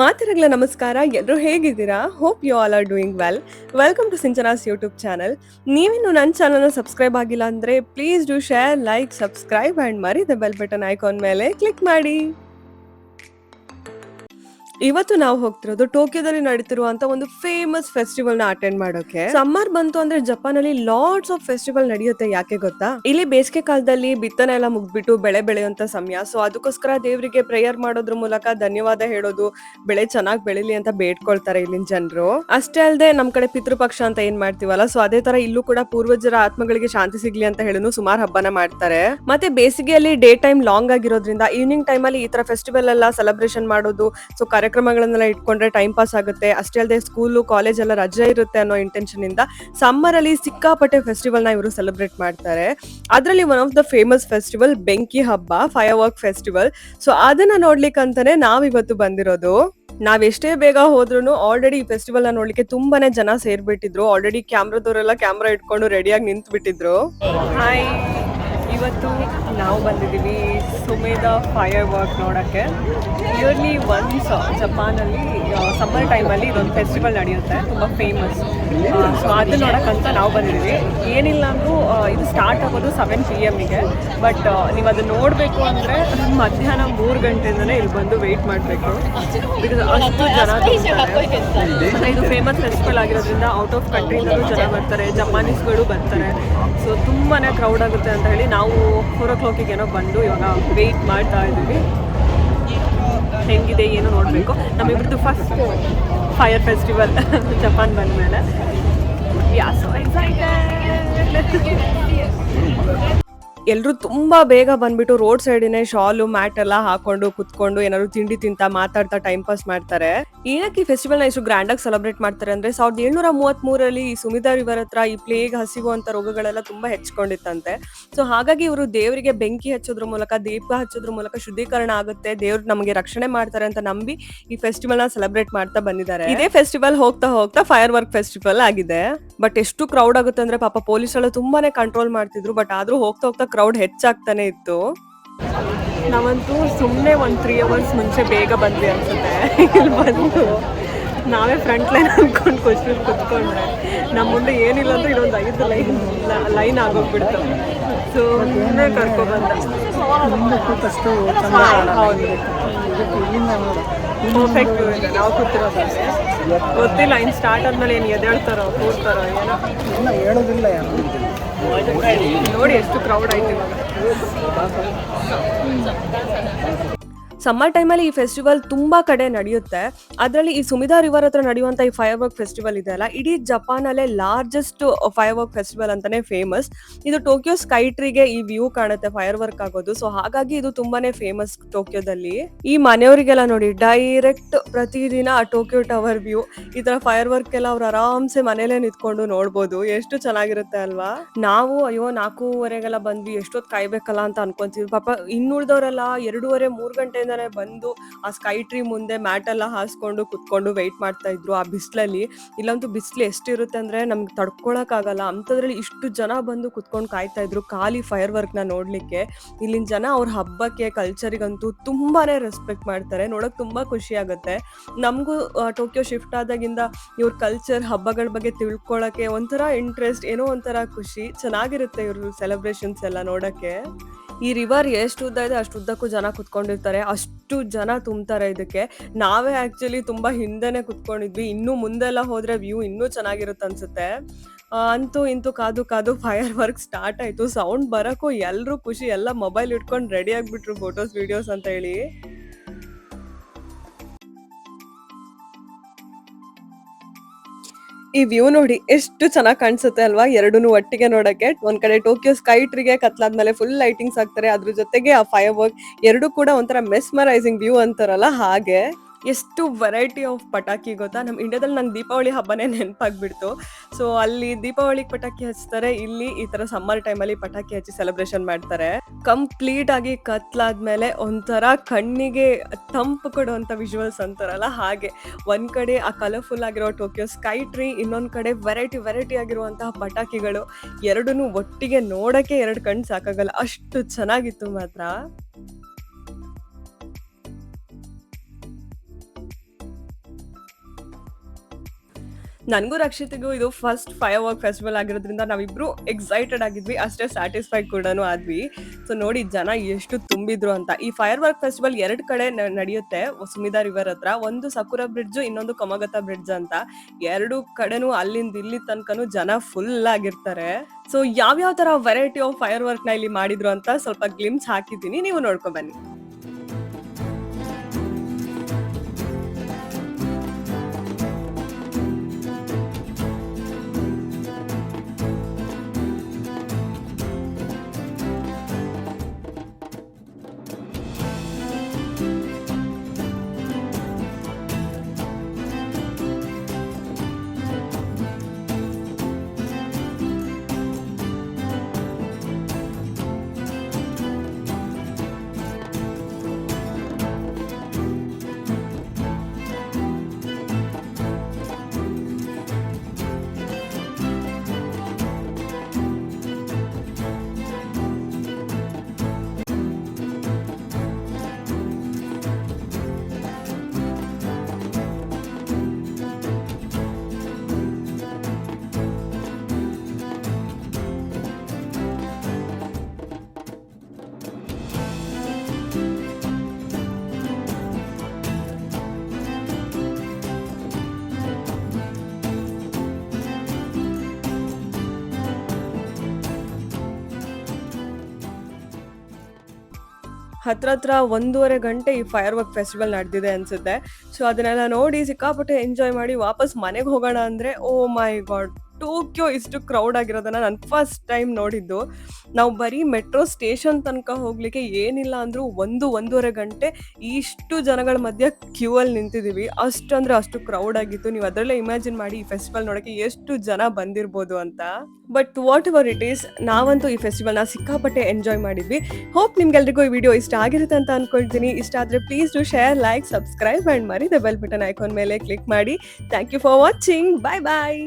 ಮಾತಿರಗ್ಲ ನಮಸ್ಕಾರ ಎಲ್ಲರೂ ಹೇಗಿದ್ದೀರಾ? Hope you all are doing well welcome to Sinchana's YouTube channel ನೀವಿನ್ನು ನನ್ನ ಚಾನಲ್ನ ಸಬ್ಸ್ಕ್ರೈಬ್ ಆಗಿಲ್ಲ ಅಂದರೆ please do share like subscribe and ಮರಿ ದ ಬೆಲ್ ಬಟನ್ ಐಕಾನ್ ಮೇಲೆ ಕ್ಲಿಕ್ ಮಾಡಿ. ಇವತ್ತು ನಾವು ಹೋಗ್ತಿರೋದು ಟೋಕಿಯೋದಲ್ಲಿ ನಡೀತಿರುವಂತ ಒಂದು ಫೇಮಸ್ ಫೆಸ್ಟಿವಲ್ನ ಅಟೆಂಡ್ ಮಾಡೋಕೆ. ಸಮ್ಮರ್ ಬಂತು ಅಂದ್ರೆ ಜಪಾನ್ ಅಲ್ಲಿ ಲಾಟ್ಸ್ ಆಫ್ ಫೆಸ್ಟಿವಲ್ ನಡೆಯುತ್ತೆ ಯಾಕೆ ಗೊತ್ತಾ? ಇಲ್ಲಿ ಬೇಸಿಗೆ ಕಾಲದಲ್ಲಿ ಬಿತ್ತನೆ ಎಲ್ಲ ಮುಗ್ದ್ಬಿಟ್ಟು ಬೆಳೆ ಬೆಳೆಯುವಂತ ಸಮಯ. ಸೊ ಅದಕ್ಕೋಸ್ಕರ ದೇವರಿಗೆ ಪ್ರೇಯರ್ ಮಾಡೋದ್ರ ಮೂಲಕ ಧನ್ಯವಾದ ಹೇಳೋದು, ಬೆಳೆ ಚೆನ್ನಾಗಿ ಬೆಳಿಲಿ ಅಂತ ಬೇಡ್ಕೊಳ್ತಾರೆ ಇಲ್ಲಿನ ಜನರು. ಅಷ್ಟೇ ಅಲ್ಲದೆ ನಮ್ ಕಡೆ ಪಿತೃಪಕ್ಷ ಅಂತ ಏನ್ ಮಾಡ್ತೀವಲ್ಲ ಸೊ ಅದೇ ತರ ಇಲ್ಲೂ ಕೂಡ ಪೂರ್ವಜರ ಆತ್ಮಗಳಿಗೆ ಶಾಂತಿ ಸಿಗ್ಲಿ ಅಂತ ಹೇಳೋನು ಸುಮಾರು ಹಬ್ಬನ ಮಾಡ್ತಾರೆ. ಮತ್ತೆ ಬೇಸಿಗೆಯಲ್ಲಿ ಡೇ ಟೈಮ್ ಲಾಂಗ್ ಆಗಿರೋದ್ರಿಂದ ಈವ್ನಿಂಗ್ ಟೈಮ್ ಅಲ್ಲಿ ಈ ತರ ಫೆಸ್ಟಿವಲ್ ಎಲ್ಲ ಸೆಲೆಬ್ರೇಷನ್ ಮಾಡೋದು ಸೊ ಕಾರ್ಯಕ್ರಮಗಳನ್ನೆಲ್ಲ ಇಟ್ಕೊಂಡ್ರೆ ಟೈಮ್ ಪಾಸ್ ಆಗುತ್ತೆ. ಅಷ್ಟೇ ಅಲ್ಲದೆ ಸ್ಕೂಲು ಕಾಲೇಜ್ ಎಲ್ಲ ರಜೆ ಇರುತ್ತೆ ಅನ್ನೋ ಇಂಟೆನ್ಷನ್ ಇಂದ ಸಮ್ಮರ್ ಅಲ್ಲಿ ಸಿಕ್ಕಾಪಟ್ಟೆ ಫೆಸ್ಟಿವಲ್ನ ಇವರು ಸೆಲೆಬ್ರೇಟ್ ಮಾಡ್ತಾರೆ. ಅದರಲ್ಲಿ one of the famous festival ಬೆಂಕಿ ಹಬ್ಬ ಫೈರ್ ವರ್ಕ್ ಫೆಸ್ಟಿವಲ್ ಸೊ ಅದನ್ನ ನೋಡ್ಲಿಕ್ಕೆ ಅಂತಾನೆ ನಾವಿವತ್ತು ಬಂದಿರೋದು. ನಾವ್ ಎಷ್ಟೇ ಬೇಗ ಹೋದ್ರು ಆಲ್ರೆಡಿ ಈ ಫೆಸ್ಟಿವಲ್ನ ನೋಡ್ಲಿಕ್ಕೆ ತುಂಬಾನೇ ಜನ ಸೇರ್ಬಿಟ್ಟಿದ್ರು. ಆಲ್ರೆಡಿ ಕ್ಯಾಮ್ರಾದವರೆಲ್ಲ ಕ್ಯಾಮ್ರಾ ಇಟ್ಕೊಂಡು ರೆಡಿಯಾಗಿ ನಿಂತು ಬಿಟ್ಟಿದ್ರು ಇವತ್ತು ನಾವು ಬಂದಿದ್ದೀವಿ ಸುಮೇಧ ಫೈರ್ ವರ್ಕ್ ನೋಡೋಕ್ಕೆ ಇಯರ್ಲಿ ಒನ್ಸ್ ಜಪಾನಲ್ಲಿ ಸಮ್ಮರ್ ಟೈಮಲ್ಲಿ ಇದೊಂದು ಫೆಸ್ಟಿವಲ್ ನಡೆಯುತ್ತೆ, ತುಂಬ ಫೇಮಸ್ ಸೊ ಅದು ನೋಡೋಕ್ಕಂತ ನಾವು ಬಂದಿದ್ದೀವಿ. ಏನಿಲ್ಲ ಅಂದರೂ ಇದು ಸ್ಟಾರ್ಟ್ ಆಗೋದು ಸೆವೆನ್ ಪಿ ಎಮ್ಗೆ ಬಟ್ ನೀವು ಅದು ನೋಡಬೇಕು ಅಂದರೆ ಮಧ್ಯಾಹ್ನ ಮೂರು ಗಂಟೆಯಿಂದನೇ ಇಲ್ಲಿ ಬಂದು ವೆಯ್ಟ್ ಮಾಡಬೇಕು. ಬಿಕಾಸ್ ಅಷ್ಟು ಜನ ಇದು ಫೇಮಸ್ ಫೆಸ್ಟಿವಲ್ ಆಗಿರೋದ್ರಿಂದ ಔಟ್ ಆಫ್ ಕಂಟ್ರಿಯಿಂದಲೂ ಜನ ಬರ್ತಾರೆ ಜಪಾನೀಸ್ಗಳು ಬರ್ತಾರೆ. ಸೊ ತುಂಬಾ ಕ್ರೌಡ್ ಆಗುತ್ತೆ ಅಂತ ಹೇಳಿ ನಾವು ಫೋರ್ ಓ ಕ್ಲಾಕಿಗೆ ಏನೋ ಬಂದು ಇವಾಗ ವೆಯ್ಟ್ ಮಾಡ್ತಾ ಇದ್ದೀವಿ. ಹೆಂಗಿದೆ, ಏನು ನೋಡಬೇಕು. ನಮ್ಮಿಬ್ರದ್ದು ಫಸ್ಟ್ ಫೈರ್ ಫೆಸ್ಟಿವಲ್ ಜಪಾನ್ ಬಂದಮೇಲೆ. ಯಾ ಸೊ ಎಲ್ಲರೂ ತುಂಬಾ ಬೇಗ ಬಂದ್ಬಿಟ್ಟು ರೋಡ್ ಸೈಡಿನೇ ಶಾಲು, ಮ್ಯಾಟ್ ಎಲ್ಲ ಹಾಕೊಂಡು ಕುತ್ಕೊಂಡು ಏನಾದ್ರು ತಿಂಡಿ ತಿಂತಾ ಮಾತಾಡ್ತಾ ಟೈಮ್ ಪಾಸ್ ಮಾಡ್ತಾರೆ. ಏನಕ್ಕೆ ಈ ಫೆಸ್ಟಿವಲ್ನ ಇಷ್ಟು ಗ್ರ್ಯಾಂಡ್ ಆಗಿ ಸೆಲೆಬ್ರೇಟ್ ಮಾಡ್ತಾರೆ ಅಂದ್ರೆ ಸಾವಿರದ ಏಳ್ನೂರ ಮೂವತ್ತ್ ಮೂರಲ್ಲಿ ಈ ಸುಮಿದಾ ರಿವರ್ ಹತ್ರ ಈ ಪ್ಲೇಗ್ ಹಸಿವು ಅಂತ ರೋಗಗಳೆಲ್ಲ ತುಂಬಾ ಹೆಚ್ಕೊಂಡಿತ್ತಂತೆ ಸೊ ಹಾಗಾಗಿ ಇವರು ದೇವರಿಗೆ ಬೆಂಕಿ ಹಚ್ಚೋದ್ರ ಮೂಲಕ, ದೀಪ ಹಚ್ಚೋದ್ರ ಮೂಲಕ ಶುದ್ಧೀಕರಣ ಆಗುತ್ತೆ. ದೇವ್ರು ನಮಗೆ ರಕ್ಷಣೆ ಮಾಡ್ತಾರೆ ಅಂತ ನಂಬಿ ಈ ಫೆಸ್ಟಿವಲ್ನ ಸೆಲೆಬ್ರೇಟ್ ಮಾಡ್ತಾ ಬಂದಿದ್ದಾರೆ. ಇದೇ ಫೆಸ್ಟಿವಲ್ ಹೋಗ್ತಾ ಹೋಗ್ತಾ ಫೈರ್ ವರ್ಕ್ ಫೆಸ್ಟಿವಲ್ ಆಗಿದೆ. ಬಟ್ ಎಷ್ಟು ಕ್ರೌಡ್ ಆಗುತ್ತೆ ಅಂದ್ರೆ ಪಾಪ ಪೊಲೀಸ್ ಎಲ್ಲ ತುಂಬಾನೇ ಕಂಟ್ರೋಲ್ ಮಾಡ್ತಿದ್ರು. ಬಟ್ ಆದ್ರೂ ಹೋಗ್ತಾ ಹೋಗ್ತಾ ಕ್ರೌಡ್ ಹೆಚ್ಚಾಗ್ತಾನೆ ಇತ್ತು. ನಾವಂತೂ ಸುಮ್ಮನೆ ಒಂದು ತ್ರೀ ಅವರ್ಸ್ ಮುಂಚೆ ಬೇಗ ಬಂದ್ವಿ ಅನ್ಸುತ್ತೆ. ಇಲ್ಲಿ ಬಂದು ನಾವೇ ಫ್ರಂಟ್ ಲೈನ್ ಅನ್ಕೊಂಡು ಕೊಚ್ಚಿ ಕುತ್ಕೊಂಡ್ರೆ. ನಮ್ಮ ಮುಂದೆ ಏನಿಲ್ಲ ಅಂದ್ರೆ ಇನ್ನೊಂದು ಐದು ಲೈನ್ ಲೈನ್ ಆಗೋಗ್ಬಿಡ್ತು. ಸೊ ಸುಮ್ಮನೆ ಕರ್ಕೊಬಂದ ಹೌದು. ಪರ್ಫೆಕ್ಟ್ ಇದೆ ನಾವು ಕೂತಿರೋದ್ರೆ ಗೊತ್ತಿಲ್ಲ ಇನ್ನು ಸ್ಟಾರ್ಟ್ ಆದ್ಮೇಲೆ ಏನು ಎದ್ದೇಳ್ತಾರೋ ಕೂರ್ತಾರೋ ಏನೋ. ಹೇಳೋದಿಲ್ಲ ಯಾರು. ನೋಡಿ ಎಷ್ಟು ಕ್ರೌಡ್ ಆಯ್ತು ಸಮ್ಮರ್ ಟೈಮಲ್ಲಿ ಈ ಫೆಸ್ಟಿವಲ್ ತುಂಬಾ ಕಡೆ ನಡೆಯುತ್ತೆ. ಅದರಲ್ಲಿ ಈ ಸುಮಿದಾ ರಿವರ್ ಹತ್ರ ನಡೆಯುವಂತ ಈ ಫೈರ್ ವರ್ಕ್ ಫೆಸ್ಟಿವಲ್ ಇದೆ ಅಲ್ಲ? ಇಡೀ ಜಪಾನಲ್ಲೇ ಲಾರ್ಜೆಸ್ಟ್ ಫೈರ್ ವರ್ಕ್ ಫೆಸ್ಟಿವಲ್ ಅಂತಾನೆ ಫೇಮಸ್ ಇದು ಟೋಕಿಯೋ ಸ್ಕೈ ಟ್ರೀಗೆ ಈ ವ್ಯೂ ಕಾಣುತ್ತೆ ಫೈರ್ ವರ್ಕ್ ಆಗೋದು. ಸೊ ಹಾಗಾಗಿ ಇದು ತುಂಬಾನೇ ಫೇಮಸ್ ಟೋಕಿಯೋದಲ್ಲಿ. ಈ ಮನೆಯವರಿಗೆಲ್ಲ ನೋಡಿ ಡೈರೆಕ್ಟ್ ಪ್ರತಿದಿನ ಆ ಟೋಕಿಯೋ ಟವರ್ ವ್ಯೂ ಈ ತರ ಫೈರ್ ವರ್ಕ್ ಎಲ್ಲ ಅವ್ರು ಆರಾಮ್ಸೆ ಮನೇಲೆ ನಿಂತ್ಕೊಂಡು ನೋಡ್ಬೋದು. ಎಷ್ಟು ಚೆನ್ನಾಗಿರುತ್ತೆ ಅಲ್ವಾ? ನಾವು, ಅಯ್ಯೋ, ನಾಲ್ಕೂವರೆಗೆಲ್ಲ ಬಂದ್ವಿ, ಎಷ್ಟೊತ್ತು ಕಾಯ್ಬೇಕಲ್ಲ ಅಂತ ಅನ್ಕೊಂತೀವಿ. ಪಾಪ, ಇನ್ನುಳಿದವರೆಲ್ಲ ಎರಡೂವರೆ, ಮೂರ್ ಗಂಟೆಯಿಂದನೇ ಬಂದು ಆ ಸ್ಕೈ ಟ್ರೀ ಮುಂದೆ ಮ್ಯಾಟ್ ಎಲ್ಲ ಹಾಸ್ಕೊಂಡು ಕುತ್ಕೊಂಡು ವೆಯ್ಟ್ ಮಾಡ್ತಾ ಇದ್ರು ಆ ಬಿಸಿಲಲ್ಲಿ. ಇಲ್ಲಂತೂ ಬಿಸಿಲು ಎಷ್ಟಿರುತ್ತೆ ಅಂದ್ರೆ ನಮ್ಗೆ ತಡ್ಕೊಳಕ್ ಆಗಲ್ಲ ಅಂಥದ್ರಲ್ಲಿ ಇಷ್ಟು ಜನ ಬಂದು ಕುತ್ಕೊಂಡು ಕಾಯ್ತಾ ಇದ್ರು ಖಾಲಿ ಫೈರ್ ವರ್ಕ್ನ ನೋಡ್ಲಿಕ್ಕೆ. ಇಲ್ಲಿನ ಜನ ಅವ್ರ ಹಬ್ಬಕ್ಕೆ ಕಲ್ಚರಿಗಂತೂ ತುಂಬಾನೇ ರೆಸ್ಪೆಕ್ಟ್ ಮಾಡ್ತಾರೆ. ನೋಡಕ್ ತುಂಬಾ ಖುಷಿ ಆಗುತ್ತೆ. ನಮಗೂ ಟೋಕಿಯೋ ಶಿಫ್ಟ್ ಆದಾಗಿಂದ ಇವ್ರ ಕಲ್ಚರ್ ಹಬ್ಬಗಳ ಬಗ್ಗೆ ತಿಳ್ಕೊಳಕ್ಕೆ ಒಂಥರ ಇಂಟ್ರೆಸ್ಟ್ ಏನೋ ಒಂಥರ ಖುಷಿ. ಚೆನ್ನಾಗಿರುತ್ತೆ ಇವ್ರ ಸೆಲೆಬ್ರೇಷನ್ಸ್ ಎಲ್ಲ ನೋಡಕ್ಕೆ. ಈ ರಿವರ್ ಎಷ್ಟು ಉದ್ದ ಇದೆ ಅಷ್ಟು ಉದ್ದಕ್ಕೂ ಜನ ಕುತ್ಕೊಂಡಿರ್ತಾರೆ. ಅಷ್ಟು ಜನ ತುಂಬ್ತಾರೆ ಇದಕ್ಕೆ. ನಾವೇ ಆಕ್ಚುಲಿ ತುಂಬಾ ಹಿಂದೆನೆ ಕುತ್ಕೊಂಡಿದ್ವಿ. ಇನ್ನು ಮುಂದೆಲ್ಲ ಹೋದ್ರೆ ವ್ಯೂ ಇನ್ನೂ ಚೆನ್ನಾಗಿರುತ್ತೆ ಅನ್ಸುತ್ತೆ. ಅಂತೂ ಇಂತೂ ಕಾದು ಕಾದು ಫೈರ್ ವರ್ಕ್ ಸ್ಟಾರ್ಟ್ ಆಯ್ತು. ಸೌಂಡ್ ಬರಕ್ಕೂ ಎಲ್ಲರೂ ಖುಷಿ. ಎಲ್ಲ ಮೊಬೈಲ್ ಇಟ್ಕೊಂಡು ರೆಡಿ ಆಗ್ಬಿಟ್ರು ಫೋಟೋಸ್ ವಿಡಿಯೋಸ್ ಅಂತ ಹೇಳಿ. ಈ ವ್ಯೂ ನೋಡಿ ಎಷ್ಟು ಚೆನ್ನಾಗಿ ಕಾಣಿಸುತ್ತೆ ಅಲ್ವಾ? ಎರಡೂ ಒಟ್ಟಿಗೆ ನೋಡಕ್ಕೆ. ಒಂದ್ ಕಡೆ ಟೋಕಿಯೋ ಸ್ಕೈ ಟ್ರಿಗೆ ಕತ್ಲಾದ್ಮೇಲೆ ಫುಲ್ ಲೈಟಿಂಗ್ಸ್ ಹಾಕ್ತಾರೆ ಅದ್ರ ಜೊತೆಗೆ ಆ ಫೈರ್ ವರ್ಕ್ ಎರಡು ಕೂಡ ಒಂಥರ ಮೆಸ್ಮರೈಸಿಂಗ್ ವ್ಯೂ ಅಂತಾರಲ್ಲ ಹಾಗೆ. ಎಷ್ಟು ವೆರೈಟಿ ಆಫ್ ಪಟಾಕಿ ಗೊತ್ತಾ? ನಮ್ಮ ಇಂಡಿಯಾದಲ್ಲಿ ನಂಗೆ ದೀಪಾವಳಿ ಹಬ್ಬನೇ ನೆನಪಾಗ್ಬಿಡ್ತು. ಸೊ ಅಲ್ಲಿ ದೀಪಾವಳಿಗೆ ಪಟಾಕಿ ಹಚ್ತಾರೆ, ಇಲ್ಲಿ ಈ ತರ ಸಮ್ಮರ್ ಟೈಮಲ್ಲಿ ಪಟಾಕಿ ಹಚ್ಚಿ ಸೆಲೆಬ್ರೇಷನ್ ಮಾಡ್ತಾರೆ. ಕಂಪ್ಲೀಟ್ ಆಗಿ ಕತ್ಲಾದ್ಮೇಲೆ ಒಂಥರ ಕಣ್ಣಿಗೆ ತಂಪು ಕೊಡುವಂತ ವಿಜುವಲ್ಸ್ ಅಂತಾರಲ್ಲ ಹಾಗೆ. ಒಂದ್ ಕಡೆ ಆ ಕಲರ್ಫುಲ್ ಆಗಿರೋ ಟೋಕಿಯೋ ಸ್ಕೈ ಟ್ರೀ ಇನ್ನೊಂದ್ ಕಡೆ ವೆರೈಟಿ ವೆರೈಟಿ ಆಗಿರುವಂತಹ ಪಟಾಕಿಗಳು. ಎರಡನ್ನೂ ಒಟ್ಟಿಗೆ ನೋಡಕ್ಕೆ ಎರಡು ಕಣ್ಣು ಸಾಕಾಗಲ್ಲ. ಅಷ್ಟು ಚೆನ್ನಾಗಿತ್ತು ಮಾತ್ರ. ನನಗೂ ರಕ್ಷಿತಿಗೂ ಇದು ಫಸ್ಟ್ ಫೈರ್ ವರ್ಕ್ ಫೆಸ್ಟಿವಲ್ ಆಗಿರೋದ್ರಿಂದ ನಾವಿಬ್ರು ಎಕ್ಸೈಟೆಡ್ ಆಗಿದ್ವಿ, ಅಷ್ಟೇ ಸ್ಯಾಟಿಸ್ಫೈಡ್ ಕೂಡ ಆದ್ವಿ. ಸೊ ನೋಡಿ, ಜನ ಎಷ್ಟು ತುಂಬಿದ್ರು ಅಂತ. ಈ ಫೈರ್ ವರ್ಕ್ ಫೆಸ್ಟಿವಲ್ ಎರಡು ಕಡೆ ನಡೆಯುತ್ತೆ ಸುಮಿದಾ ರಿವರ್ ಹತ್ರ. ಒಂದು ಸಕುರ ಬ್ರಿಡ್ಜ್ ಇನ್ನೊಂದು ಕೊಮಗತ ಬ್ರಿಡ್ಜ್ ಅಂತ. ಎರಡು ಕಡೆನೂ ಅಲ್ಲಿಂದ ಇಲ್ಲಿ ತನಕನೂ ಜನ ಫುಲ್ ಆಗಿರ್ತಾರೆ. ಸೊ ಯಾವ್ಯಾವ ತರ ವೆರೈಟಿ ಆಫ್ ಫೈರ್ ವರ್ಕ್ನ ಇಲ್ಲಿ ಮಾಡಿದ್ರು ಅಂತ ಸ್ವಲ್ಪ ಗ್ಲಿಮ್ಸ್ ಹಾಕಿದ್ದೀನಿ. ನೀವು ನೋಡ್ಕೊಂಡ್ ಬನ್ನಿ. ಹತ್ರ ಹತ್ರ ಒಂದೂವರೆ ಗಂಟೆ ಈ ಫೈರ್ ವರ್ಕ್ ಫೆಸ್ಟಿವಲ್ ನಡೆದಿದೆ ಅನ್ಸುತ್ತೆ. ಸೊ ಅದನ್ನೆಲ್ಲ ನೋಡಿ ಸಿಕ್ಕಾಪಟ್ಟೆ ಎಂಜಾಯ್ ಮಾಡಿ ವಾಪಸ್ ಮನೆಗೆ ಹೋಗೋಣ ಅಂದ್ರೆ ಓ ಮೈ ಗಾಡ್ ಟೋಕ್ಯೋ ಇಷ್ಟು ಕ್ರೌಡ್ ಆಗಿರೋದನ್ನ ನಾನು ಫಸ್ಟ್ ಟೈಮ್ ನೋಡಿದ್ದು. ನಾವು ಬರೀ ಮೆಟ್ರೋ ಸ್ಟೇಷನ್ ತನಕ ಹೋಗ್ಲಿಕ್ಕೆ ಏನಿಲ್ಲ ಅಂದ್ರೂ ಒಂದು, ಒಂದೂವರೆ ಗಂಟೆ ಇಷ್ಟು ಜನಗಳ ಮಧ್ಯೆ ಕ್ಯೂ ಅಲ್ಲಿ ನಿಂತಿದೀವಿ. ಅಷ್ಟು ಅಂದ್ರೆ ಅಷ್ಟು ಕ್ರೌಡ್ ಆಗಿತ್ತು. ನೀವು ಅದರಲ್ಲೇ ಇಮ್ಯಾಜಿನ್ ಮಾಡಿ ಈ ಫೆಸ್ಟಿವಲ್ ನೋಡಕ್ಕೆ ಎಷ್ಟು ಜನ ಬಂದಿರ್ಬೋದು ಅಂತ. But whatever it is ನಾವಂತೂ ಈ ಫೆಸ್ಟಿವಲ್ನ ಸಿಕ್ಕಾಪಟ್ಟೆ ಎಂಜಾಯ್ ಮಾಡಿದ್ವಿ. ಹೋಪ್ ನಿಮ್ಗೆಲ್ರಿಗೂ ಈ ವಿಡಿಯೋ ಇಷ್ಟ ಆಗಿರುತ್ತೆ ಅಂತ ಅನ್ಕೊಳ್ತೀನಿ. ಇಷ್ಟ ಆದ್ರೆ please do share like subscribe and ಮರಿ ದ ಬೆಲ್ ಬಟನ್ ಐಕಾನ್ ಮೇಲೆ ಕ್ಲಿಕ್ ಮಾಡಿ. Thank you for watching bye bye